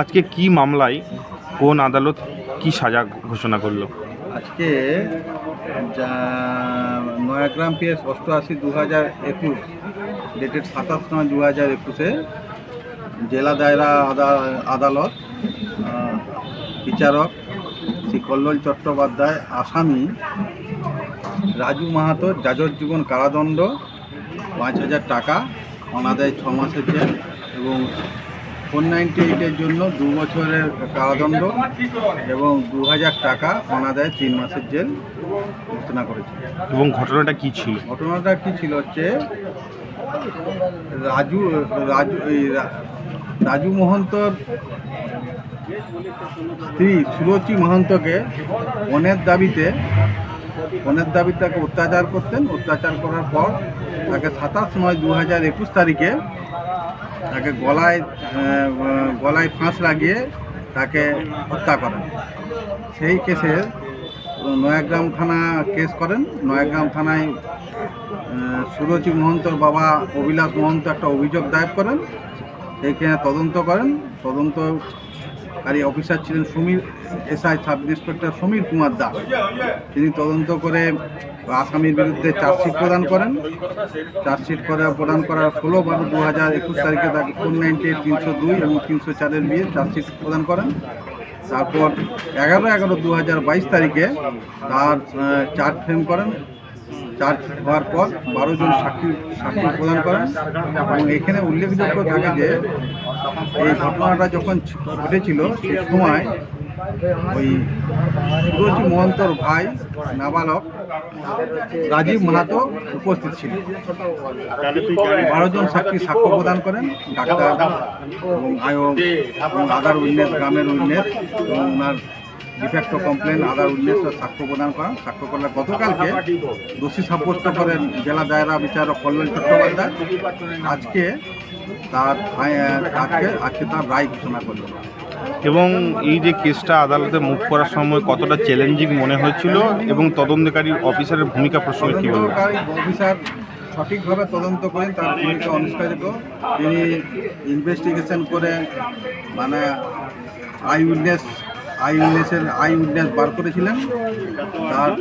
আজকে কি মামলায়, কোন আদালত কি সাজা ঘোষণা করল? আজকে নয়াগ্রাম পিএস অষ্টআশি দু হাজার একুশ ডেটেড সাতাশ নয় দু হাজার একুশে জেলা দায়রা আদালত বিচারক শ্রী কল্লোল চট্টোপাধ্যায়, আসামি রাজু মাহাতো যাজর জীবন কারাদণ্ড, পাঁচ হাজার টাকা অনাদায় ছ মাসের জেল এবং ফোর নাইনটি এইটের জন্য দু বছরের কারাদণ্ড এবং দু হাজার টাকা অনাদায় তিন মাসের জেল ঘোষণা করেছে। এবং ঘটনাটা কি ছিল? ঘটনাটা কি ছিল হচ্ছে রাজু রাজু এই রাজু মহন্তর স্ত্রী সুরচি মহন্তকে অনেক দাবিতে পণের দাবি তাকে অত্যাচার করতেন। অত্যাচার করার পর তাকে সাতাশ নয় দু হাজার একুশ তারিখে তাকে গলায় গলায় ফাঁস লাগিয়ে তাকে হত্যা করেন। সেই কেসে নয়াগ্রাম থানা কেস করেন। নয়াগ্রাম থানায় সুরচি মহন্তর বাবা অভিলাষ মহন্ত একটা অভিযোগ দায়ের করেন। সেইখানে তদন্ত করেন। তদন্তকারী অফিসার ছিলেন Samir, SI sub inspector Samir Kumar Das. তিনি তদন্ত করে আসামির বিরুদ্ধে চার্জশিট প্রদান করেন। চার্জশিট করে, প্রদান করার ষোলো বারো দু হাজার একুশ তারিখে তাকে ফোর নাইনটি তিনশো দুই এবং তিনশো চারের বিয়ে চার্জশিট প্রদান করেন। তারপর এগারো এগারো দু হাজার বাইশ তারিখে তার চার্জ ফ্রেম করেন। চার্জ হওয়ার পর বারো জন সাক্ষী সাক্ষী প্রদান করেন। এবং এখানে উল্লেখযোগ্য থাকে যে, এই ঘটনাটা যখন ঘটেছিল সে সময় ওই সুরজি মহন্তর ভাই, নাবালক রাজীব মাহাতো উপস্থিত ছিল বারো জন সাক্ষী সাক্ষ্য প্রদান করেন, ডাক্তার এবং আয়ো এবং আদার উইটনেস গ্রামের উইটনেস এবং ওনার ডিফেক্ট কমপ্লেন আদার উইটনেস সাক্ষ্য প্রদান করা। সাক্ষ্য করলে গতকালকে দোষী সাব্যস্ত করেন জেলা দায়রা বিচারক কল্যাণ চট্টোপাধ্যায়। আজকে তার আজকে আজকে তার রায় ঘোষণা করল। এবং এই যে কেসটা আদালতে মুখ করার সময় কতটা চ্যালেঞ্জিং মনে হয়েছিল এবং তদন্তকারী অফিসারের ভূমিকা প্রসঙ্গে কি তদন্তকারী অফিসার সঠিকভাবে তদন্ত করেন তার ভূমিকা অনুষ্ঠিত। তিনি ইনভেস্টিগেশন করে মানে আই উইটনেস আই উইটনেসের আই উইটনেস বার করেছিলেন। তার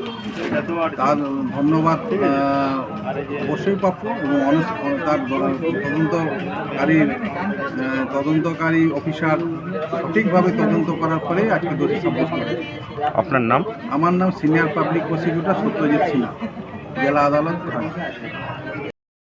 তার ধন্যবাদ অবশ্যই প্রাপ্য এবং তার তদন্তকারীর আহ, তদন্তকারী অফিসার সঠিকভাবে তদন্ত করার পরেই আজকে দোষী সাব্যস্ত আপনার নাম? আমার নাম senior public prosecutor Satyajit Sinha জেলা আদালত